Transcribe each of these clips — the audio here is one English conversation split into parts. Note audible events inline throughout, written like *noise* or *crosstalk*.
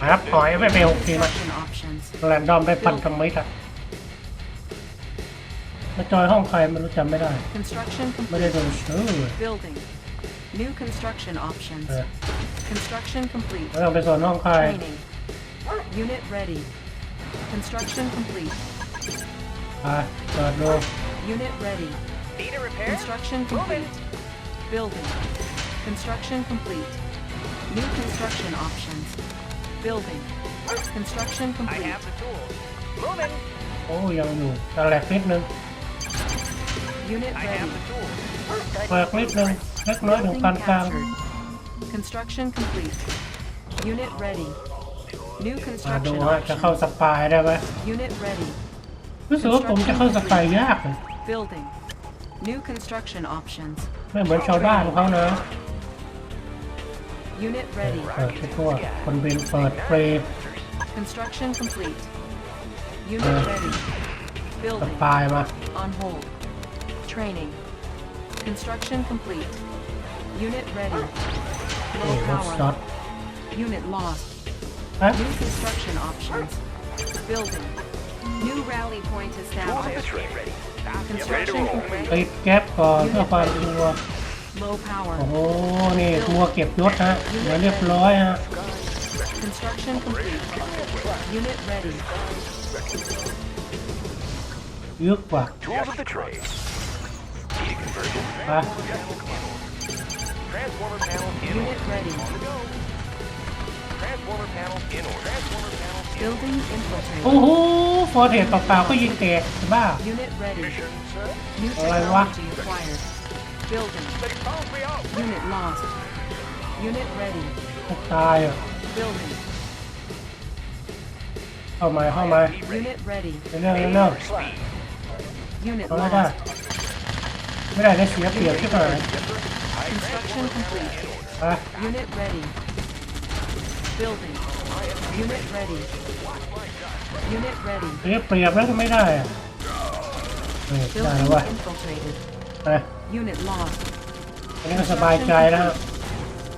ครับถอยไม่ไปหกทีมา Construction options. แรนดอมได้พันธมิตรอะมาจอยห้องใครไม่รู้จำไม่ได้ Construction ไม่ได้ complete. ดูชื่อ Building. New construction options. เออ Construction complete. ไม่ต้องไปสอนห้องใคร Training. Unit ready. Construction complete. ไปเปิดดู Unit ready. Need a repair? Construction complete. Building. Construction complete. New construction options. Building. Construction I complete. have the tools. Moving. โอ้ยังอยู่แต่แหลกนิดนึง Unit I have ready. the tools. แหลกนิดนึงเล็กน้อยถึง Building ปานกลาง captured. Construction complete. Unit ready. New มาดู construction ว่าจะเข้า options. สปายได้ไหม Unit ready. รู้สึกว่าผมจะเข้าสปายยากเลย Building. New construction options. ไม่เหมือนชาวบ้านเขานะ Unit ready. เปิดให้ทั่วคนบินเปิดเปรย์ Construction complete. Unit ready. ส Building. ปายมา On hold. Training. Construction complete. Unit ready. นี่ Low รถช็อต power. Unit lost. ฮะ New construction options. Building. New rally point Tools of the established. trade ready. Construction complete. ติดแก๊ปก่อนเพื่อความชัวร์ Low โอ้ power. โหนี่มัวเก็บยศฮะเดี๋ยวเรียบร้อยฮะ Construction complete. Unit ready. ยึกกว่า Tools of the trade. Need a conversion? ไป Transformer panel in order. Unit ready. Transformer panel in order. Transformer panel in Building โอ้ infiltrated. โห ฟอร์เทสเปล่าๆก็ยิงแตกจะบ้า Unit ready. Mission, sir. New Alright, what? technology acquired. Building. They found me out. Unit lost. Unit ready. ตายอ่ะ Building. เข้ามาเข้ามา Unit ready. เรื่องเรื่อง Unit เอาไม่ได้ lost. ไม่ได้ได้เสียเปรียบใช่ไหม Construction complete. ไป Unit ready. Building. Unit ready. Unit ready. เสียเปรียบแล้วก็ไม่ได้อ่ะเออได้แล้ว Building วะ infiltrated. ไป Unit lost. อันนี้ก็สบายใจแล้วฮะ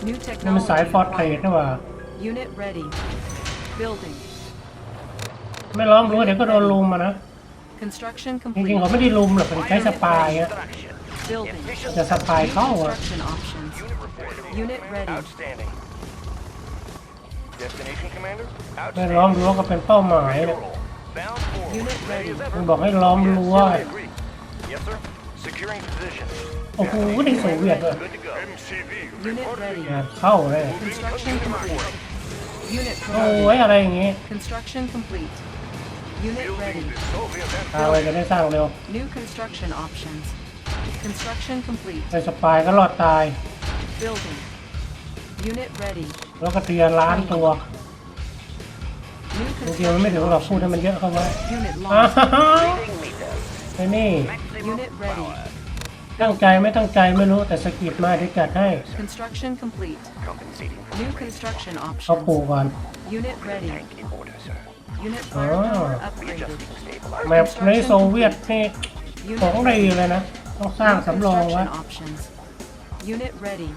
New นี่มันสาย technology ฟอร์เทส acquired. นะว่า Unit ready. Building. ไม่ล้อมรั้วเดี๋ยวก็โดนลุมมานะ Construction จ complete. ริงๆเขาไม่ได้ลุมหรอกเป็นใช้สปายอะ Extraction. Building. จะสปาย New เข้าอะ construction options. Unit reported. Unit ready. Outstanding. Destination, Commander? ไม่ล้อมรั้วก็เป็นเป้าหมายเลย Bound forward. Unit ready. as ever. มันบอกให้ล้อมรั้ว I agree. Yes, sir. Securing position. โอ้โหนี่โซเวียตเลย Good to go. MCV. Unit ready. งานเข้าเลย Construction complete. Unit โอ้ promoted. ยอะไรอย่างงี้ Construction complete. Unit ready. Soviet เอาเลยจะได้สร้างเร็ว New construction options. Construction complete. ในสปายก็รอดตาย Building. Unit ready. แล้วก็เทียร์ล้านตัว New จริงๆมันไม่ถึงหรอกพูดให้มันเยอะเข้าไว้ Unit อ้าว lost. ไอ้นี่ Unit ready. ตั้งใจไม่ตั้งใจไม่รู้แต่สะกิดมาที่จัดให้ Construction complete. Compensating. New construction เขาปลูก options. ก่อน Unit ready. In order, sir. Unit Ah. firepower upgraded. Stabilize. แมปในโซเวียตนี่ Unit ของดี ready. เลยนะต้องสร้าง New สำรองไว้ construction options. Unit ready.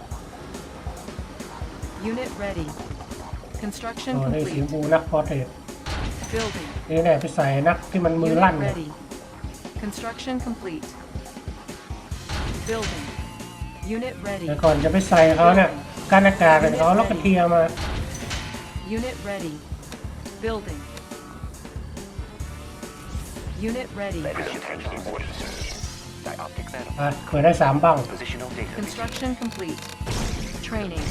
Unit ready. โอ้ Construction นี่สีชม complete. พูนักพอร์เทรต Building. นี่แน่ไปใส่นักที่มันมือลั่น Unit เนี่ย ready. Construction complete. Building. Unit ready. แต่ก่อนจะไปใส่เขาเนี่ยการอากาศเป็นเขาแล้วก็เทียร์มา Unit ready. Building. Unit ready. In order, sir. Dioptic metal. อ่ะเคยได้สามบ้าง Positional data. Construction complete. Training.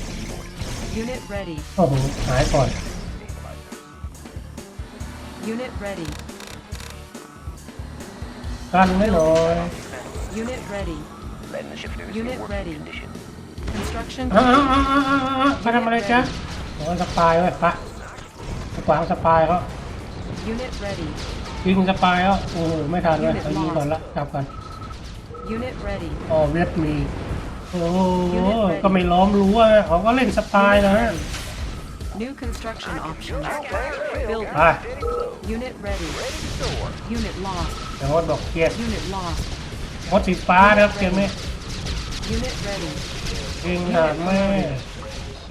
Unit ready. โอ้โห หายก่อน Unit ready. กันไม่หน่อย Unit ready. Letting the shifters Unit in working ready. condition. Construction อ้าว complete. อ้าวอ้าวอ้าวอ้าวมาทำอะไรจ๊ะโอ้ยสปายไว้ปะไปขวางสปายเขา Unit ready. ยิงสปายเขาโอ้โหไม่ทันเลยเอายิงก่อนละจับก่อน Unit ready. อ๋อเวียดมี โอ้โหก็ไม่ล้อมรั้วเขาก็เล่นสปายนะฮะ New construction options. Building. ไป Unit ready. Unit lost. แต่ว่าบอกเกียร์ Unit lost. มดสีฟ้านะครับเกมนี้ Unit ready. ยิงหาแม่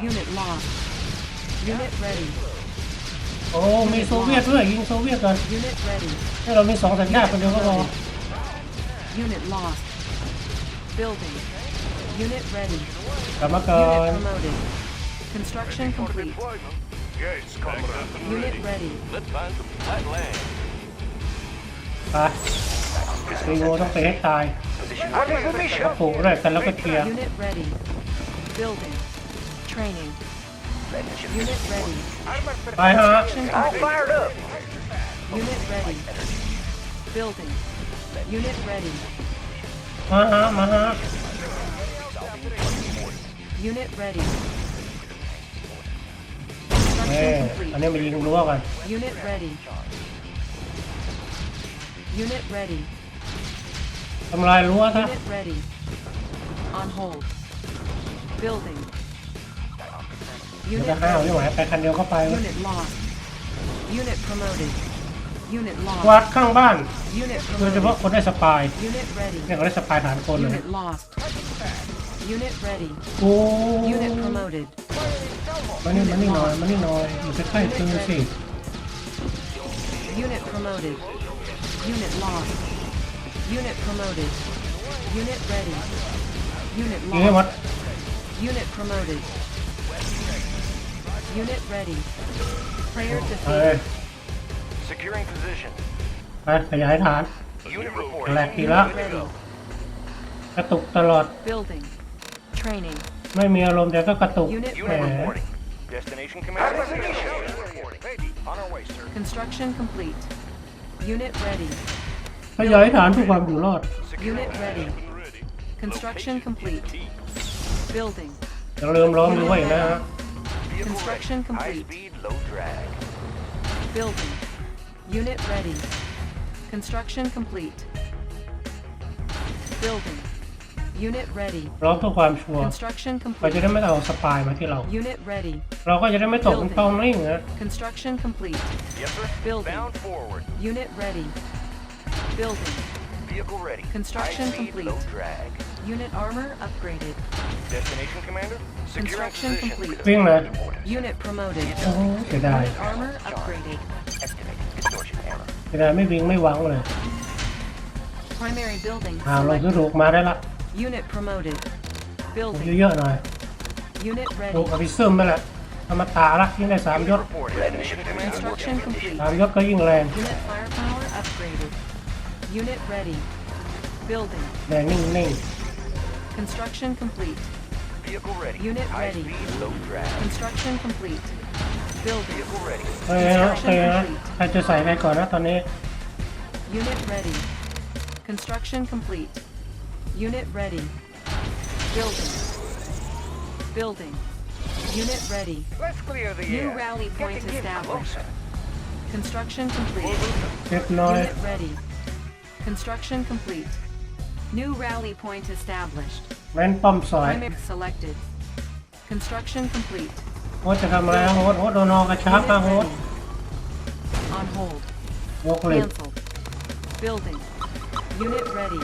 Unit lost. Unit ready. โอ้มีโซเวียตด้วยยิงโซเวียตก่อน Unit ready. ให้เรามีสองสัญญาคนเดียวก็พอ Unit lost. Building. Unit ready. กลับมาก่อน Unit promoted. Construction complete. Yes, comrade. Unit ready. Let's find some flat land. ไปซีโวต้องไปให้ตาย Position. กระปุกด้วยกันแล้วก็เคลียร์ Unit ready. Building. Training. Letting the ship Unit ready. ไปฮะ Construction complete. fired up. Unit ready. Building. Unit ready. มาฮะมาฮะ Unit ready. เอ้ Construction อัน complete. นี้มายิงรั้วกัน Unit ready. Unit ready. ทำลายรั้วซะ Unit ready. On hold. Building. เดี๋ยว Unit จะห้าวไม่ ready. ไหวไปคันเดียวก็ไปเว้ย Unit lost. Unit promoted. Unit วั lost. ดข้างบ้าน Unit โดยเฉพาะ promoted. คนได้สปาย Unit ready. เนี่ยเขาได้สปายฐานคนเลย Unit lost. Unit ready. โอ้ Unit promoted. มานี่มานี่หน่อยมานี่หน่อยอยู่ใกล้ๆปืนสิ Unit promoted. Unit lost. Unit promoted. Unit ready. Unit ยิงให้หมด lost. Unit promoted. Unit ready. Player เอ้ย defeated. Securing position. ไปขยายฐาน Unit report. แหลกทีแล้ว Unit ready. กระตุกตลอด Building. Training. ไม่มีอารมณ์แต่ก็กระตุก Unit แหม Unit reporting. Destination commander. On our way, sir. Construction complete. Unit ready. ขยายฐานเพื่อความอยู่รอด Unit ready. Construction complete. Building. อย่าลืมล้อมรั้วอีกนะฮะ Vehicle Construction ready. High complete. speed, low drag. Building. Unit ready. Construction complete. Building. Unit ready. ล้อมเพื่อความชัวร์ Construction เราจะ complete. ได้ไม่เอาสปายมาที่เรา Unit ready. เราก็จะได้ไม่ตกเป็นตองนิ่งนะ Construction complete. Yes, sir. Building. Bound forward. Unit ready. Building. Vehicle ready. Construction High speed, complete. low drag. Unit armor upgraded. Destination commander. Securing Construction position. complete. วิ่งเลย Unit promoted. โอ้โหเสียดาย Unit armor upgraded. Estimate. Distortion error. เสียดายไม่วิ่งไม่หวังเลย Primary building อ่าลงซื้อ selected. ถูกมาได้ละ Unit promoted. ลง Building. เยอะๆหน่อย Unit ลง ready. อภิซึมไปละธรรมตาละยิ่งได้สามยศ Report. Letting the ship commander. Construction complete. สามยศก็ยิ่งแรง Unit firepower upgraded. Unit ready. Building. แรงนิ่ง Construction complete. Vehicle ready. Unit High ready. speed, low drag. Construction complete. Building. Vehicle ready. ๆเฮ้ยนะโอเคนะใครจะใส่อะไรก่อนนะตอนนี้ Unit ready. Construction complete. Unit ready. Building. Building. Unit ready. Let's clear the New air. rally point Get- get established. closer. Construction complete. เล็กน้อย Unit ready. Construction complete. New rally point established. แม่นป้อมสอย Primary selected. Construction complete. โฮสจะทำอะไรนะโฮสโฮสโดนอกระชับ Unit นะโฮส ready. On hold. ยกเหล็ก Cancelled. Building. Unit ready.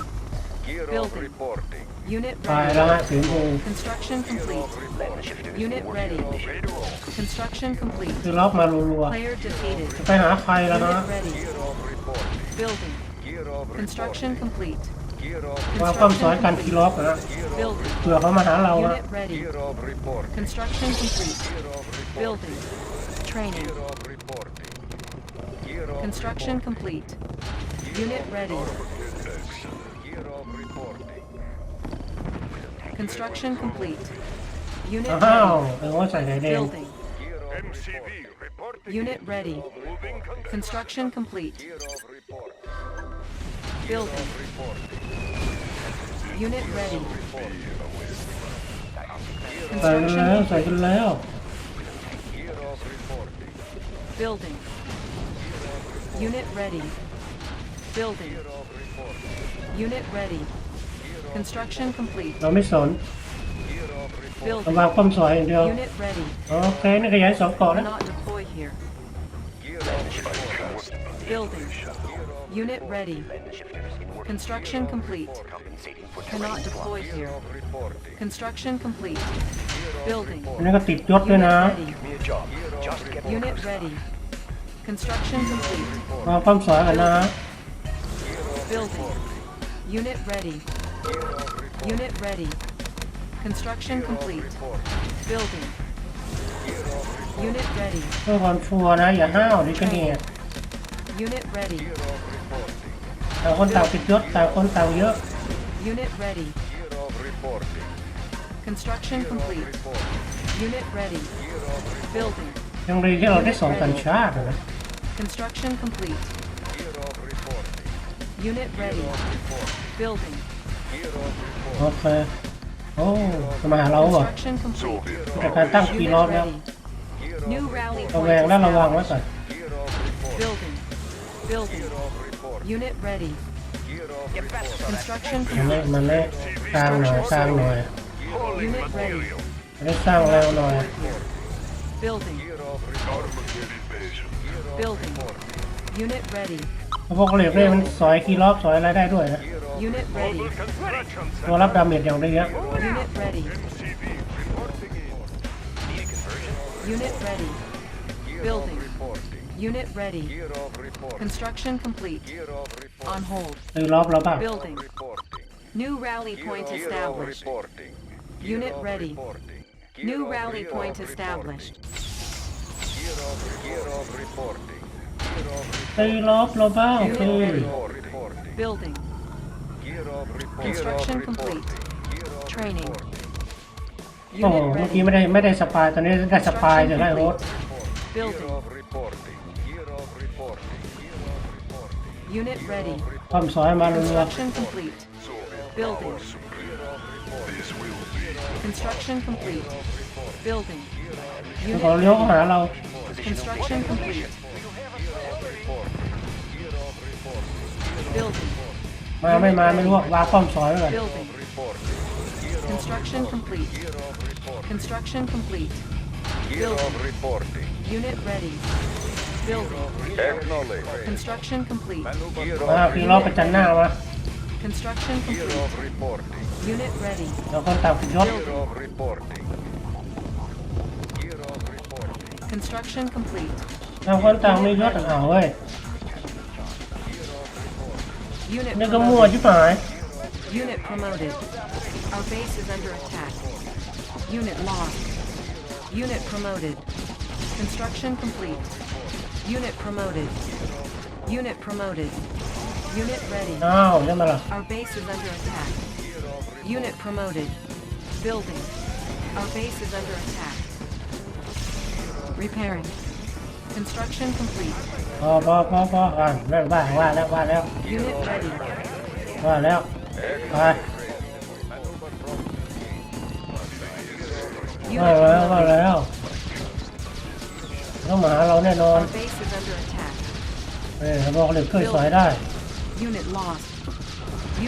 Gear Building. reporting. Unit ตายแล้วฮะ ready. สีชมพู Construction complete. Letting the shifters. Unit ready. Ready to roll. Construction complete. คือล็อกมารัว Player defeated. ๆจะไปหาใครแล้วนะ Unit ready. Gear of reporting. Building. Gear of Construction reporting. complete. Gear of วางป้อมสอยกันทีล็อกนะ Building. เผื่อเขามาหาเรานะ Unit ready. Gear of reporting. Construction complete. Gear of reporting. Building. Training. Gear of reporting. Gear of Construction complete. Unit ready. Construction complete. Unit อ้าว ready. เออว่าใส่ไข่แดง Building. Gear of MCV reporting. Unit ready. moving container. Construction complete. Gear of report. Building. Reporting. Unit ready. ใส่กันแล้ว Construction ใส่กัน complete. แล้ว Gear of reporting. Building. Unit ready. Building. Gear of reporting. Unit ready. Construction complete. เราไม่สน Gear of reporting. เรา Building. วางป้อมสอยอย่างเดียว Unit ready. โอเคนี่ขยายสองเกาะแล้ว Cannot deploy here. Gear of reporting. Building. Unit ready. Letting the shifters in work. Construction complete. Compensating for Cannot terrain deploy loss. here. Gear of reporting. Construction complete. Building. อันนี้ก็ติดยศด้วย Unit นะ ready. Give me a job. Just get me Unit close ready. Construction complete. มาความสวยกันนะ Building. Unit ready. Unit ready. Construction complete. Building. Unit ready. เพื่อความชัวร์นะ อย่าห้าวดิกันเนี่ย Unit ready. ต่างคนต่างติดยศต่างคนต่างเยอะ Unit ready. Year of reporting. Construction complete. Unit ready. Building. ยังดีที่เราได้สองสัญชาตินะ Construction complete. Year of reporting. Unit ready. Building. Year of โอเคโอ้จะมาหาเราเหรอ Construction complete. จากการตั้งกี่ Unit รอบแล้ว ready. New rally ระ point แวงและระวังไว้ established. ก่อน Year of report. Building. Building. Year of report. Unit ready. Year of report. Construction มันเละ complete. มันเละสร้างหน่อยสร้างหน่อย Unit ready. ได้สร้างเร็วหน่อย Building. Year of report. Building. Unit ready. พวกเหล็กเนี่ยมันสอยคีย์ล็อกสอยอะไรได้ด้วยนะ Unit ready.ตัวรับดาเมจอย่างดีอะ Unit ready. Unit ready. Building. Reporting. Unit ready. Year of report. Construction complete. Year of report. On hold. ตีรอบเราบ้าง Building. Reporting. New rally Year point of- year of established. reporting. Unit Year of ready. reporting. Year New of- rally year point of established. reporting. Year of year of reporting. Year of ตีรอบเราบ้างโอเค report. reporting. Building. Year of report. Construction year of complete. reporting. Year of Training. reporting. โอ้โห Unit เมื่อกี้ ready. ไม่ได้ไม่ได้สปายตอนนี้ได้สปาย Construction จะได้โฮส complete. Year Building. of reporting. Year of reporting. Year of reporting. Unit ready. ความสอยมาเรือ Construction complete. Building. Construction complete. Building. ขอ Unit เลี้ยวเข้า ready. หาเรา Construction complete. Building. มาไม่มาไม่รู้ว่าวางความสอยไว้ก่อน Building. Construction complete. Construction complete. Year of reporting. Unit ready. Building. Acknowledge. Construction complete. Year มา of คีย์ล็อกประจันหน้ามา Construction year complete. of reporting. Unit ready. เราคนต่างติดยศ Year of reporting. Year of reporting. Construction complete. ต่างคนต่างมียศเอาเว้ย Nigga mua de pai. Unit promoted. Our base is under attack. Unit lost. Unit promoted. Construction complete. Unit promoted. Unit promoted. Unit ready. Não, lembra. Our base is under attack. Unit promoted. Building. Our base is under attack. Repairing. Construction complete. พอพอพอพอก่อนเริ่มว่าว่าแล้วว่าแล้วว่าแล้วไปว่าแล้วว่าแล้วต้องมาหาเราแน่นอนเฮ้ยบอกเลยเคยสายได้ Unit lost.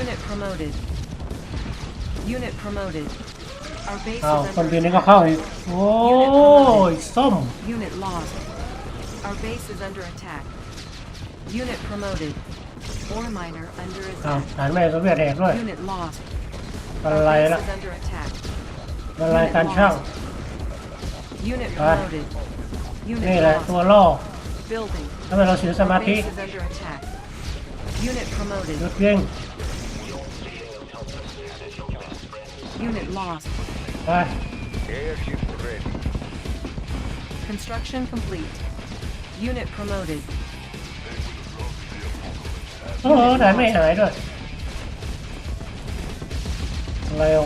Unit promoted. Unit promoted. อาวคนเดียวนี้ก็เข้าอีกโอ้ยส้ม Unit lost. Our base is under attack. Unit promoted. Ore miner under อ้าว attack. ฐานแม่โซเวียตแหกด้วย Unit lost. อะ Our ไร base ละ is under attack. อะไรการช่าง Unit Ah. promoted. นี่ Unit แหละ ตัว lost. ล่อ Building. ทำไมเราเสียสมา Our ธิ base is under attack. Unit promoted. หยุดยิง Unit lost. ไป airship ready. Construction complete. Unit promoted. โอ้โหฐานไม่หายด้วยเร็ว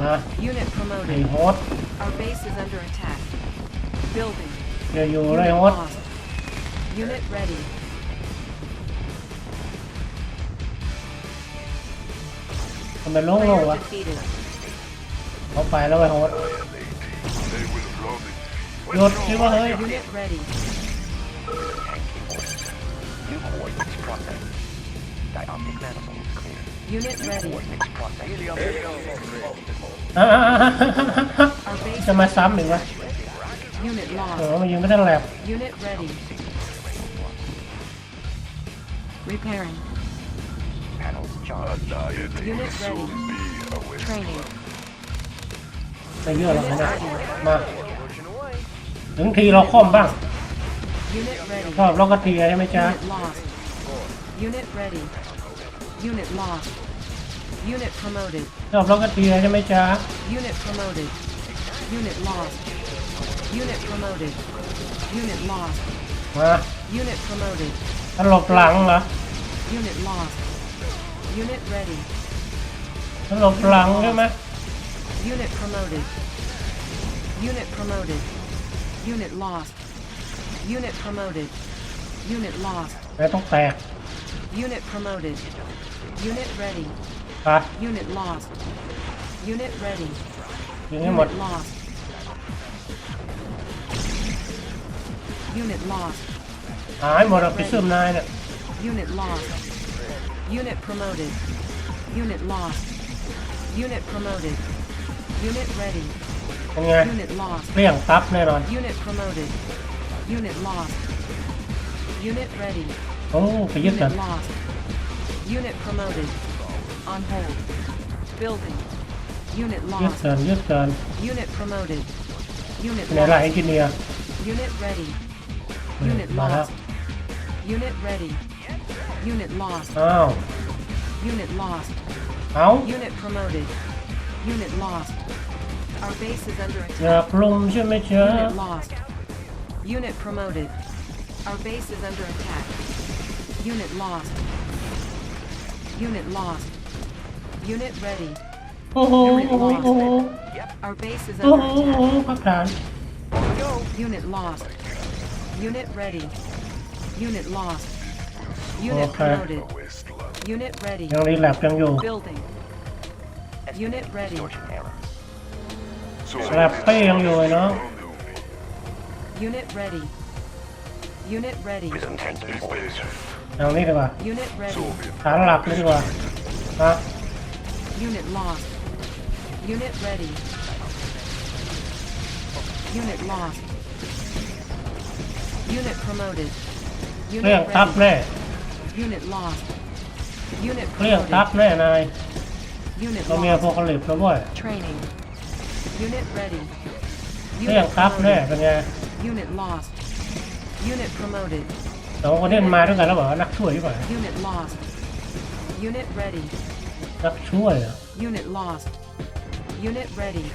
มา Unit ไอ้ promoted. โฮส Our base is under attack. Building. เดี๋ยวอยู่เลย Unit โฮส lost. Unit ready. ทำไมโล่งๆ Player วะ defeated. เขาไปแล้วไอ้โฮส หยุดคิดว่าเฮ้ย Unit ready. New coordinates processed. Dioptic manifold clear. Unit ready. Coordinates processed. อ่า Our base จะมาซ้ำอีกวะ Unit เออ lost. มันยิงไม่ได้แหลก Unit ready. Repairing. Panels charged. Unit ready. Training. ไปเยอะหรอกนะมา ถึงทีเราคล่อมบ้าง Unit ready. ชอบเราก็เทียใช่ไหมจ๊ะ Unit lost. Unit ready. Unit lost. Unit promoted. ชอบเราก็เทียใช่ไหมจ๊ะ Unit promoted. Unit lost. Unit promoted. Unit lost. มา Unit promoted. ตลบหลังเหรอ Unit lost. Unit ready. ตลบหลังใช่ไหม Unit promoted. Unit promoted. Unit lost. Unit promoted. Unit lost. แต่ต้องแตก Unit promoted. Unit ready. ไป Unit lost. Unit ready. ยิงให้หมด Unit lost. Unit lost. หายหมดอะไปซึมนายเนี่ย Unit lost. Unit promoted. Unit lost. Unit promoted. Unit ready. เป็นไง Unit lost. เปรี้ยงตับแน่นอน Unit promoted. Unit lost. Unit ready. โอ้ไปยึดกัน Unit lost. Unit promoted. On hold. Building. Unit ยึด lost. เกินยึดเกิน Unit promoted. Unit เป็นไรเอน lost. จิเนียร์ Unit ready. อืม Unit มาแล้ว lost. Unit ready. Unit lost. อ้าว Unit lost. เอา Unit promoted. Unit lost. Our base is under อยา attack. กลงใช่ไหมจ๊ะ Unit lost. Unit promoted. Our base is under attack. Unit lost. Unit lost. Unit ready. โอ้โหโอ้โหโอ้โห Our base is โอ้โห under โอ้โห attack. พักฐาน Unit lost. Unit ready. Unit lost. Unit Okay. promoted. Unit ready. ยังรีแลบยังอยู่ Building. Unit ready. Distortion error. แลบเป้ยังอยู่เลยเนาะ Unit ready. Unit ready. Prism tank in orders. ทางนี้ดีกว่า Unit ready. ฐานหลักเลยดีกว่านะ Unit lost. Unit ready. Unit lost. Unit promoted. เรื่อง Unit ทับ ready. แน่ Unit lost. Unit เรื่องทับ promoted. แน่นาย Unit เรามีโพ lost. คาลิปแล้วเว้ย Training. Unit ready. เรื่อง Unit ทับแน่ promoted. เป็นไง Unit lost. Unit promoted. สองคนนี้มันมาด้วยกันแล้วบอกว่านักช่วยดีกว่า Unit lost. Unit ready. นักช่วยเหรอ Unit lost. Unit ready.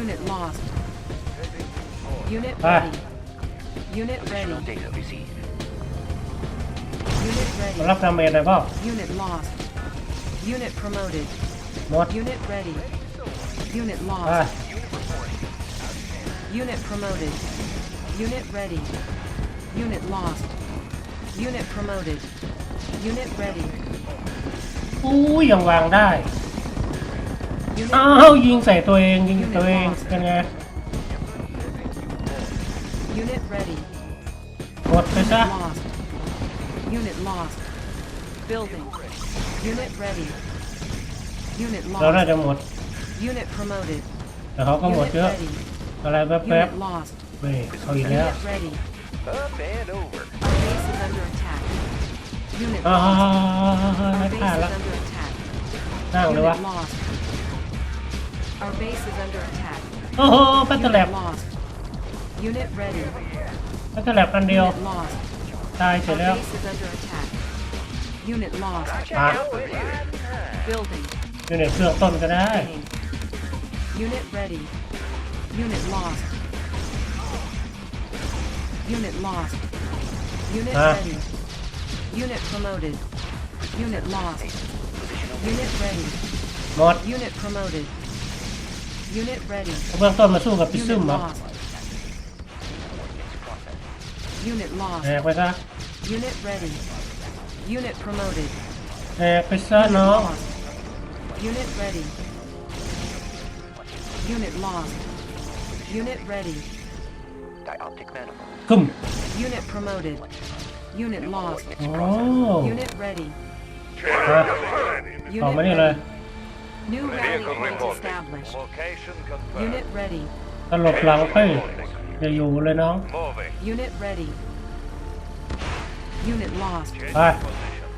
Unit lost. Unit Ah. ready. Unit ready. Additional data received. Unit มา ready. รับดาเมจหน่อยเปล่า Unit lost. Unit promoted. หมด Unit ready. Unit ไป lost. Unit promoted. Unit ready. Unit lost. Unit promoted. Unit ready. อู้ยยังวางได้ Unit อ้าว ยิงใส่ตัวเองยิงตัวเองเป็นไง Unit ready. หมดไปซะ Unit lost. Unit lost. Building. Unit ready. Unit เราน่า lost. จะหมด Unit promoted. แต่เขาก็หมด Unit เยอะ ready. อะไรแป๊บ Unit lost. ๆเฮ้ยเขาอีกแล้ว Unit ready. Up and over. Our base is under attack. Unit อ้าว lost. ไม่ Our พลาด base ละ is under attack. นั่งเลยวะ Unit lost. Our base is under attack. โอ้โหแพทเทอร์แลบ Unit lost. Unit ready. แพทเทอร์แลบอันเดียว Unit lost. ตายเสร็จ Our แล้ว base is under attack. Unit lost. อะ Building. อ ยู่ในเครื่องต้นก็ได้ Training. Unit ready. Unit lost. Unit lost. Unit Ah. ready. Unit promoted. Unit lost. Unit ready. หมด Unit promoted. Unit ready. เบื้องต้นมาสู้กับพิซึม Unit เหรอ lost. Unit lost. แหกไปซะ Unit ready. Unit promoted. แหกไปซะ Unit น้อง lost. Unit ready. Unit lost. Unit ready. Dioptic manifold. กึ่ม Unit promoted. Unit lost. โอ้ Unit ready. ฮะ ต่อ Unit มานี่เลย ready. New rally point established. Location confirmed. Unit ready. ตลบหลังไปอย่าอยู่เลยน้อง Moving. Unit ready. Unit lost. Changing Bye. position.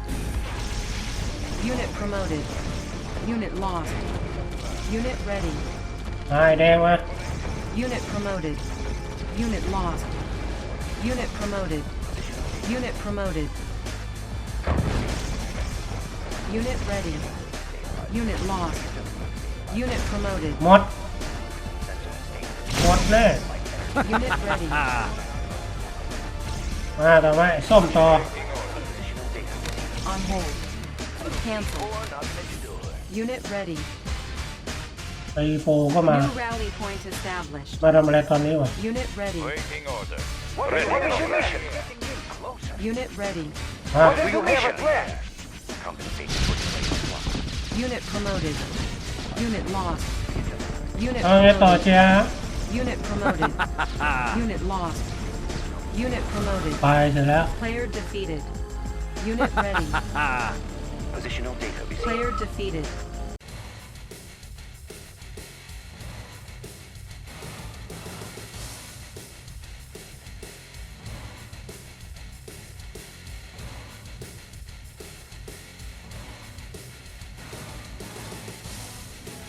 Unit promoted. Unit lost. Unit ready. นายแดงมา Unit promoted. Unit lost. Unit promoted. Unit promoted. Unit ready. Unit lost. Unit promoted. หมด หมดแน่ Unit ready. *laughs* มาต่อมาไอ้ส้มต่อ On hold. Cancel. Unit ready. ตีโปก็มา New rally point established. มาทำอะไรตอนนี้วะ Unit ready. Waiting order. What is, what is your mission? Unit ready. ฮะ What is your mission? Compensation for delayed flight. Unit promoted. Unit lost. Unit เอาไงต่อ promoted. เจ้า Unit promoted. Unit lost. Unit promoted. ไปเสร็จแล้ว Player defeated. Unit ready. *laughs* Positional data received. Player defeated.